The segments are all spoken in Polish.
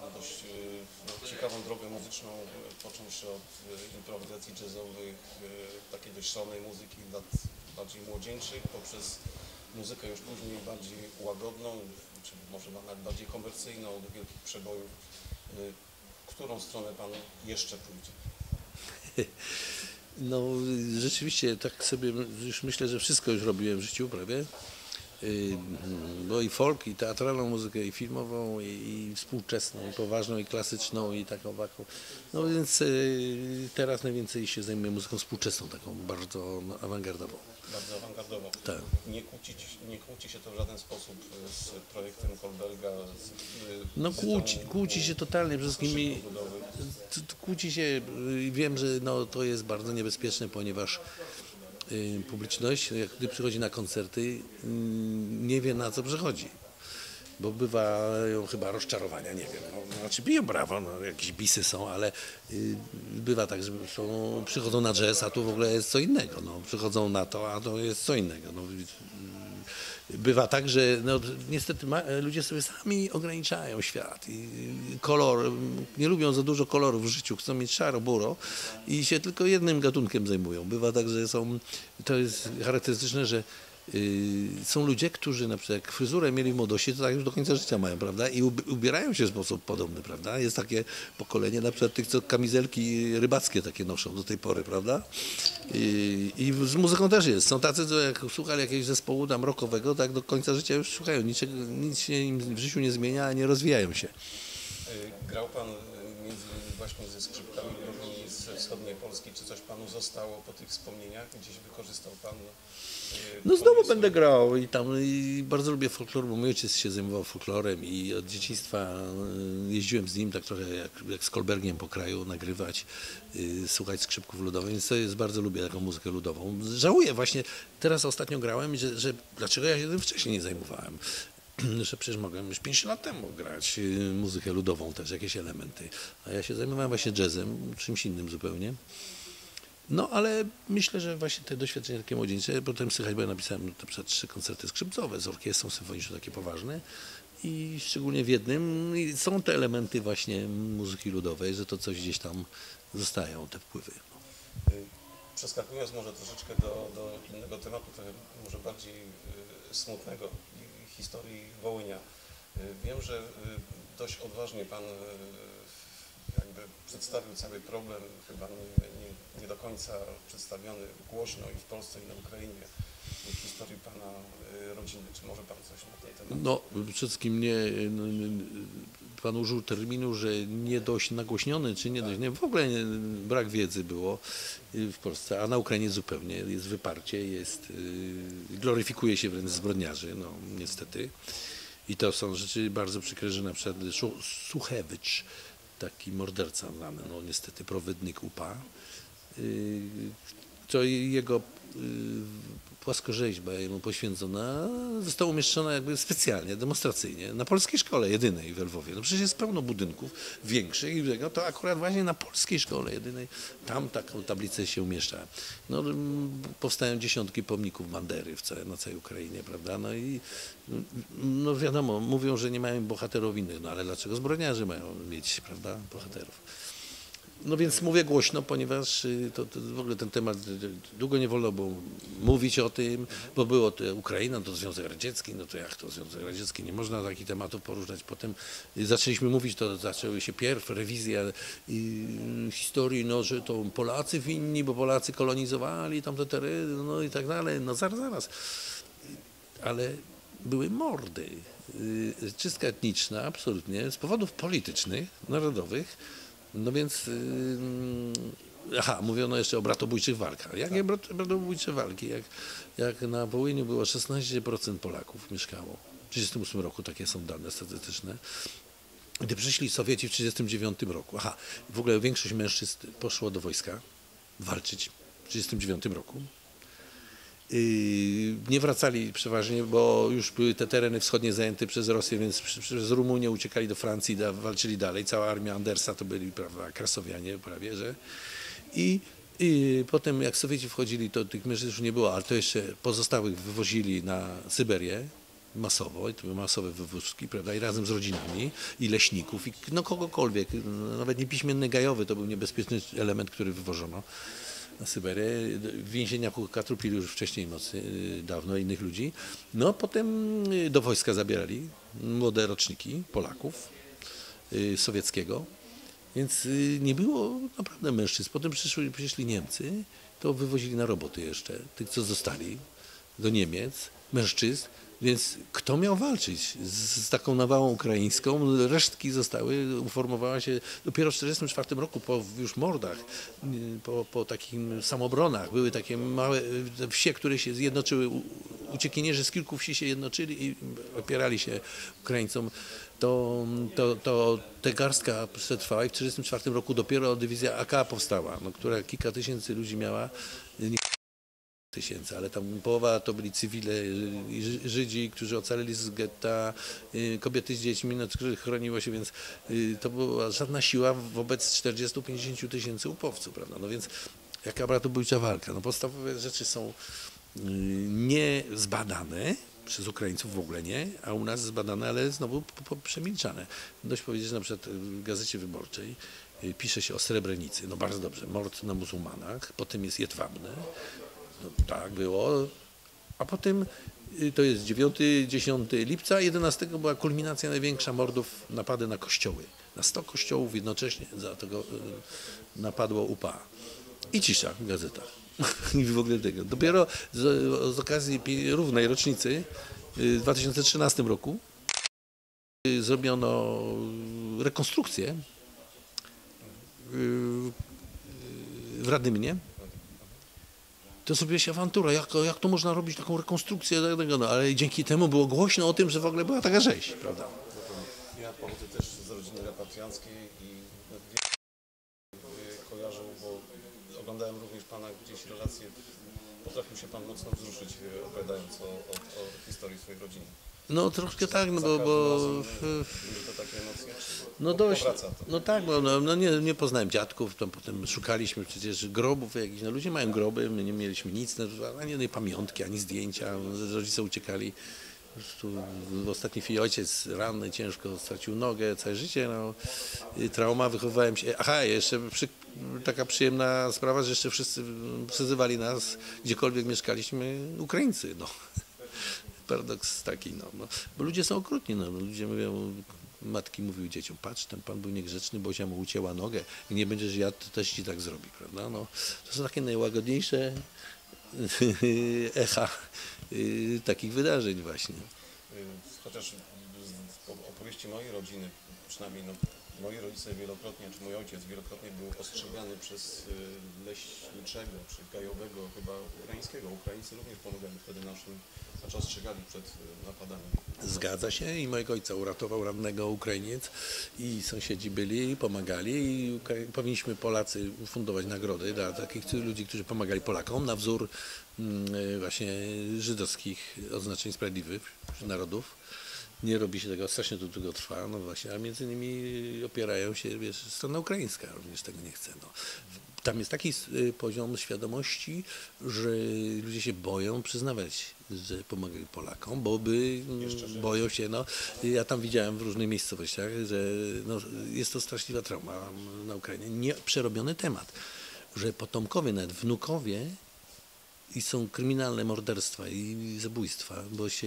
Dość e, no, ciekawą drogę muzyczną, e, począwszy od e, improwizacji jazzowych, takiej dość szalonej muzyki lat bardziej młodzieńczych, poprzez muzykę już później bardziej łagodną, czy może nawet bardziej komercyjną, do wielkich przebojów. Którą stronę Pan jeszcze pójdzie? No rzeczywiście tak sobie już myślę, że wszystko już robiłem w życiu prawie. Bo i folk, i teatralną muzykę, i filmową, i, i współczesną, i poważną, i klasyczną, i taką waką. No więc y, teraz najwięcej się zajmuję muzyką współczesną, taką bardzo no, awangardową. Bardzo awangardowo. Tak. Nie kłóci, nie kłóci się to w żaden sposób z projektem Kolberga? Z, No kłóci, kłóci u- się totalnie przede wszystkim. Kłóci się, y, wiem, że no, to jest bardzo niebezpieczne, ponieważ publiczność, jak gdy przychodzi na koncerty, y, nie wie na co przychodzi. Bo bywają chyba rozczarowania, nie wiem. No, znaczy biją brawo, no, jakieś bisy są, ale y, bywa tak, że są, przychodzą na jazz, a tu w ogóle jest co innego. No, przychodzą na to, a to jest co innego. No, y, bywa tak, że no, niestety ma, ludzie sobie sami ograniczają świat i kolor, nie lubią za dużo kolorów w życiu, chcą mieć szaro, buro i się tylko jednym gatunkiem zajmują. Bywa tak, że są, to jest charakterystyczne, że są ludzie, którzy na przykład jak fryzurę mieli w młodości, to tak już do końca życia mają, prawda? I ub- ubierają się w sposób podobny, prawda? Jest takie pokolenie na przykład tych, co kamizelki rybackie takie noszą do tej pory, prawda? I, I z muzyką też jest. Są tacy, co jak słuchali jakiegoś zespołu tam rockowego, tak do końca życia już słuchają. Niczego, nic się im w życiu nie zmienia, nie rozwijają się. E, Grał Pan e, między właśnie ze skrzypkami ze wschodniej Polski. Czy coś Panu zostało po tych wspomnieniach? Gdzieś wykorzystał Pan? e, No znowu będę grał i tam i bardzo lubię folklor, bo mój ojciec się zajmował folklorem i od dzieciństwa y, jeździłem z nim tak trochę jak, jak z Kolbergiem po kraju nagrywać, y, słuchać skrzypków ludowych, więc to jest, bardzo lubię taką muzykę ludową. Żałuję właśnie, teraz ostatnio grałem, że, że dlaczego ja się tym wcześniej nie zajmowałem. że przecież mogłem już 5 lat temu grać y, muzykę ludową też, jakieś elementy. A ja się zajmowałem właśnie jazzem, czymś innym zupełnie. No ale myślę, że właśnie te doświadczenia takie młodzieńcze, potem słychać, bo ja napisałem na przykład trzy koncerty skrzypcowe z orkiestrą symfoniczną, takie poważne i szczególnie w jednym są te elementy właśnie muzyki ludowej, że to coś gdzieś tam zostają, te wpływy. E, Przeskakując może troszeczkę do, do innego tematu, trochę może bardziej e, smutnego, historii Wołynia. E, Wiem, że e, dość odważnie Pan e, jakby przedstawił cały problem, chyba nie, nie, nie do końca przedstawiony głośno i w Polsce i na Ukrainie, w historii Pana rodziny. Czy może Pan coś na ten temat? No, przede wszystkim nie- pan użył terminu, że nie dość nagłośniony, czy nie dość, nie, w ogóle nie, brak wiedzy było y, w Polsce, a na Ukrainie zupełnie jest wyparcie, jest, y, gloryfikuje się wręcz zbrodniarzy, no niestety. I to są rzeczy bardzo przykre, że na przykład Suchewicz, taki morderca no niestety prowydnik UPA, y, to jego płaskorzeźba jemu poświęcona została umieszczona jakby specjalnie, demonstracyjnie na polskiej szkole jedynej w Lwowie. No przecież jest pełno budynków większych i tego, to akurat właśnie na polskiej szkole jedynej tam taką tablicę się umieszcza. No, powstają dziesiątki pomników Bandery w całej, na całej Ukrainie, prawda? No i no wiadomo, mówią, że nie mają bohaterów innych, no ale dlaczego zbrodniarze mają mieć, prawda, bohaterów? No więc mówię głośno, ponieważ y, to, to w ogóle ten temat y, długo nie wolno było mówić o tym, bo było to Ukraina, to Związek Radziecki, no to jak to Związek Radziecki, nie można takich tematów poruszać. Potem y, zaczęliśmy mówić, to zaczęły się pierw rewizja y, historii, no że to Polacy winni, bo Polacy kolonizowali tamte tereny, no i tak dalej, no zaraz, zaraz. Ale były mordy, czystka etniczna, absolutnie, z powodów politycznych, narodowych, no więc, yy, aha, mówiono jeszcze o bratobójczych walkach. Jakie brat, bratobójcze walki? Jak, jak na Wołyniu było 16% Polaków mieszkało. W 1938 roku takie są dane statystyczne. Gdy przyszli Sowieci w 1939 roku, aha, w ogóle większość mężczyzn poszło do wojska walczyć w 1939 roku. Yy, Nie wracali przeważnie, bo już były te tereny wschodnie zajęte przez Rosję, więc przez Rumunię uciekali do Francji, da, walczyli dalej. Cała armia Andersa to byli prawda, krasowianie prawie, że. I, I potem jak Sowieci wchodzili, to tych mężczyzn już nie było, ale to jeszcze pozostałych wywozili na Syberię masowo, i to były masowe wywózki, prawda, i razem z rodzinami, i leśników, i no kogokolwiek, nawet niepiśmienny gajowy to był niebezpieczny element, który wywożono na Syberię. W więzieniach u katrupili już wcześniej mocy, y, dawno innych ludzi. No potem y, do wojska zabierali młode roczniki Polaków y, sowieckiego, więc nie było naprawdę mężczyzn. Potem przyszli Niemcy, to wywozili na roboty jeszcze tych, co zostali do Niemiec, mężczyzn. Więc kto miał walczyć z, z taką nawałą ukraińską? Resztki zostały, uformowała się dopiero w 1944 roku, po już mordach, y, po, po samobronach. Były takie małe y, wsie, które się zjednoczyły. Uciekinierzy z kilku wsi się jednoczyli i opierali się Ukraińcom. To, to, to ta garstka przetrwała i w 1944 roku dopiero dywizja AK powstała, no, która kilka tysięcy ludzi miała. Tysięcy, ale tam połowa to byli cywile, y, Ży- Żydzi, którzy ocaleli z getta, y, kobiety z dziećmi, no, których chroniło się, więc y, to była żadna siła wobec 40-50 tysięcy upowców, prawda? No więc jaka była to bójcza walka? No podstawowe rzeczy są y, niezbadane, przez Ukraińców w ogóle nie, a u nas zbadane, ale znowu przemilczane. Dość powiedzieć, że na przykład w Gazecie Wyborczej y, pisze się o Srebrenicy, no bardzo dobrze, mord na muzułmanach, potem jest Jedwabne, no, tak było. A potem y, to jest 9-10 lipca, 11 była kulminacja największa mordów, napady na kościoły. Na 100 kościołów jednocześnie za tego y, napadło UPA. I cisza w gazetach. I w ogóle tego. Dopiero z, z okazji równej rocznicy y, w 2013 roku zrobiono rekonstrukcję w Radymnie to zrobiła się awantura, jak, jak to można robić taką rekonstrukcję, tego, no, ale dzięki temu było głośno o tym, że w ogóle była taka rzeź, prawda? Ja pochodzę też z rodziny repatrianckiej i kojarzą, bo oglądałem również Pana gdzieś relacje. Potrafił się Pan mocno wzruszyć, y, opowiadając o, o, o historii swojej rodziny. No troszkę tak, no bo, bo w, no dość, no tak, bo no, no nie, nie poznałem dziadków, tam potem szukaliśmy przecież grobów jakichś, no ludzie mają groby, my nie mieliśmy nic, no, ani jednej pamiątki, ani zdjęcia, rodzice uciekali. W ostatniej chwili ojciec ranny, ciężko stracił nogę, całe życie, no, trauma, wychowałem się. Aha, jeszcze przy, taka przyjemna sprawa, że jeszcze wszyscy przezywali nas, gdziekolwiek mieszkaliśmy, Ukraińcy, no. Paradoks taki, no, no. Bo ludzie są okrutni, no. Ludzie mówią, matki mówiły dzieciom, patrz, ten pan był niegrzeczny, bo mu ucięła nogę i nie będziesz jadł, to też ci tak zrobi, prawda? No, to są takie najłagodniejsze echa y, takich wydarzeń właśnie. Y, Chociaż z po- opowieści mojej rodziny, przynajmniej no, moi rodzice wielokrotnie, czy mój ojciec wielokrotnie był ostrzegany przez y, leśniczego, czy gajowego chyba ukraińskiego. Ukraińcy również pomagali wtedy naszym, znaczy ostrzegali przed y, napadami. Zgadza się i mojego ojca uratował rannego Ukrainiec i sąsiedzi byli, pomagali i powinniśmy Polacy fundować nagrody dla takich ludzi, którzy pomagali Polakom na wzór mm, e, właśnie żydowskich odznaczeń sprawiedliwych narodów. Nie robi się tego, strasznie to długo trwa, no właśnie, a między innymi opierają się, wiesz, strona ukraińska również tego nie chce. No. Tam jest taki y, poziom świadomości, że ludzie się boją przyznawać, że pomagali Polakom, bo by mm, boją się, no, ja tam widziałem w różnych miejscowościach, że no, jest to straszliwa trauma na Ukrainie. Nie przerobiony temat, że potomkowie, nawet wnukowie i są kryminalne morderstwa i zabójstwa, bo się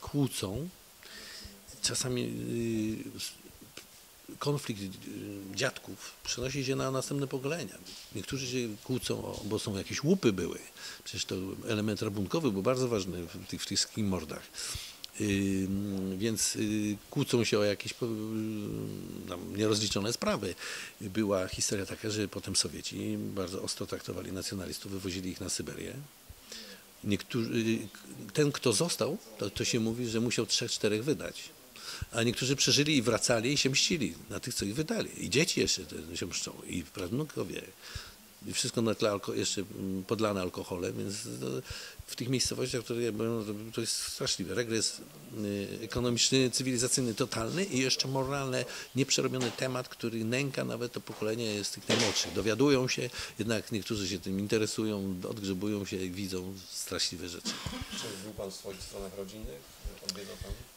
kłócą. Czasami y, konflikt y, dziadków przenosi się na następne pokolenia. Niektórzy się kłócą, bo są jakieś łupy były. Przecież to element rabunkowy był bardzo ważny w tych wszystkich mordach. Ym, Więc y, kłócą się o jakieś y, tam, nierozliczone sprawy. Była historia taka, że potem Sowieci bardzo ostro traktowali nacjonalistów, wywozili ich na Syberię. Niektórzy, ten, kto został, to, to się mówi, że musiał trzech, czterech wydać. A niektórzy przeżyli i wracali i się mścili na tych, co ich wydali. I dzieci jeszcze się mszczą, i prawnukowie. Wszystko na tle alko- jeszcze mm, podlane alkoholem, więc no, w tych miejscowościach, które ja byłem, no, to, jest straszliwe. Regres y, ekonomiczny, cywilizacyjny totalny i jeszcze moralny, nieprzerobiony temat, który nęka nawet to pokolenie z tych najmłodszych. Dowiadują się, jednak niektórzy się tym interesują, odgrzebują się i widzą straszliwe rzeczy. Czy był Pan w swoich stronach rodzinnych?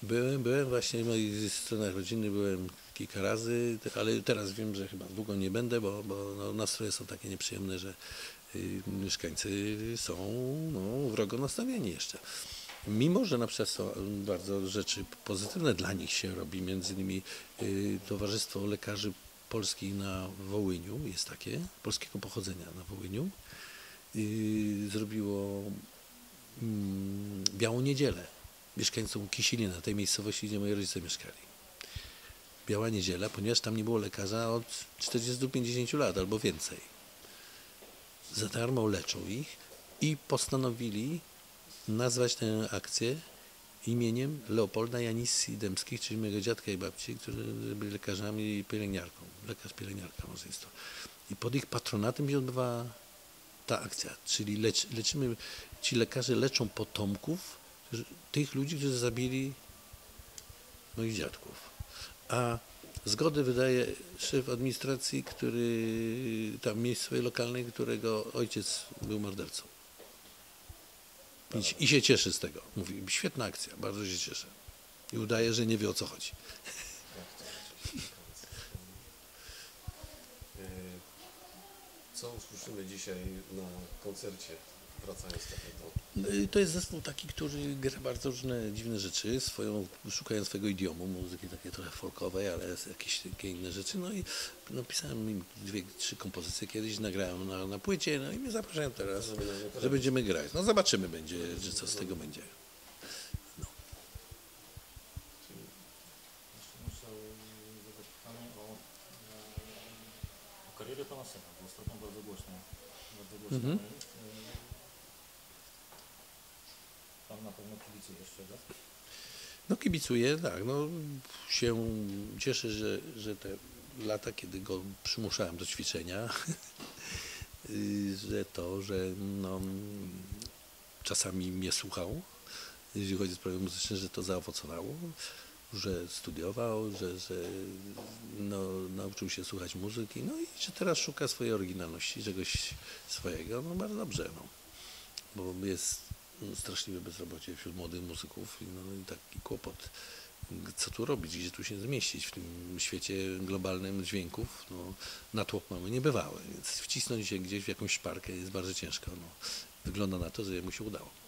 Byłem, byłem właśnie w moich stronach rodziny, byłem kilka razy, ale teraz wiem, że chyba długo nie będę, bo, bo no, nastroje są takie nieprzyjemne, że y, mieszkańcy są no, wrogo nastawieni jeszcze. Mimo, że na przykład są bardzo rzeczy pozytywne dla nich się robi, między innymi y, Towarzystwo Lekarzy Polskich na Wołyniu, jest takie, polskiego pochodzenia na Wołyniu, y, zrobiło mm, Białą Niedzielę mieszkańcom Kisilina, tej miejscowości, gdzie moi rodzice mieszkali. Biała Niedziela, ponieważ tam nie było lekarza od 40-50 lat albo więcej. Za darmo leczą ich i postanowili nazwać tę akcję imieniem Leopolda Janissi Dębskich, czyli mojego dziadka i babci, którzy byli lekarzami i pielęgniarką. Lekarz, pielęgniarka może jest to. I pod ich patronatem się odbywa ta akcja, czyli lecz, leczymy, ci lekarze leczą potomków tych ludzi, którzy zabili moich dziadków. A zgodę wydaje szef administracji, który tam miejscowej lokalnej, którego ojciec był mordercą. I, I się cieszy z tego. Mówi, świetna akcja, bardzo się cieszę. I udaje, że nie wie o co chodzi. Y, Co usłyszymy dzisiaj na koncercie, wracając do... Y, To jest zespół taki, który gra bardzo różne dziwne rzeczy, swoją, szukają swojego idiomu, muzyki takie trochę folkowej, ale jakieś takie inne rzeczy. No i no, pisałem im dwie, trzy kompozycje kiedyś, nagrałem na, na płycie, no i mnie zapraszają teraz, że będziemy grać. No zobaczymy będzie, że co z tego będzie. Jeszcze muszę zadać pytanie o, e, karierę pana syna, bo ostatnio bardzo głośno, bardzo głośno Mhm. jest. Pan na pewno kibicuje jeszcze, tak? No kibicuję, tak, no się cieszę, że, że te lata, kiedy go przymuszałem do ćwiczenia, że to, że no, czasami mnie słuchał, jeśli chodzi o sprawy muzyczne, że to zaowocowało, że studiował, że, że no, nauczył się słuchać muzyki, no i że teraz szuka swojej oryginalności, czegoś swojego, no bardzo dobrze, no. bo jest straszliwe bezrobocie wśród młodych muzyków no, i taki kłopot, co tu robić, gdzie tu się zmieścić w tym świecie globalnym dźwięków, no, natłok mamy niebywałe, więc wcisnąć się gdzieś w jakąś szparkę jest bardzo ciężko, no. Wygląda na to, że mu się udało.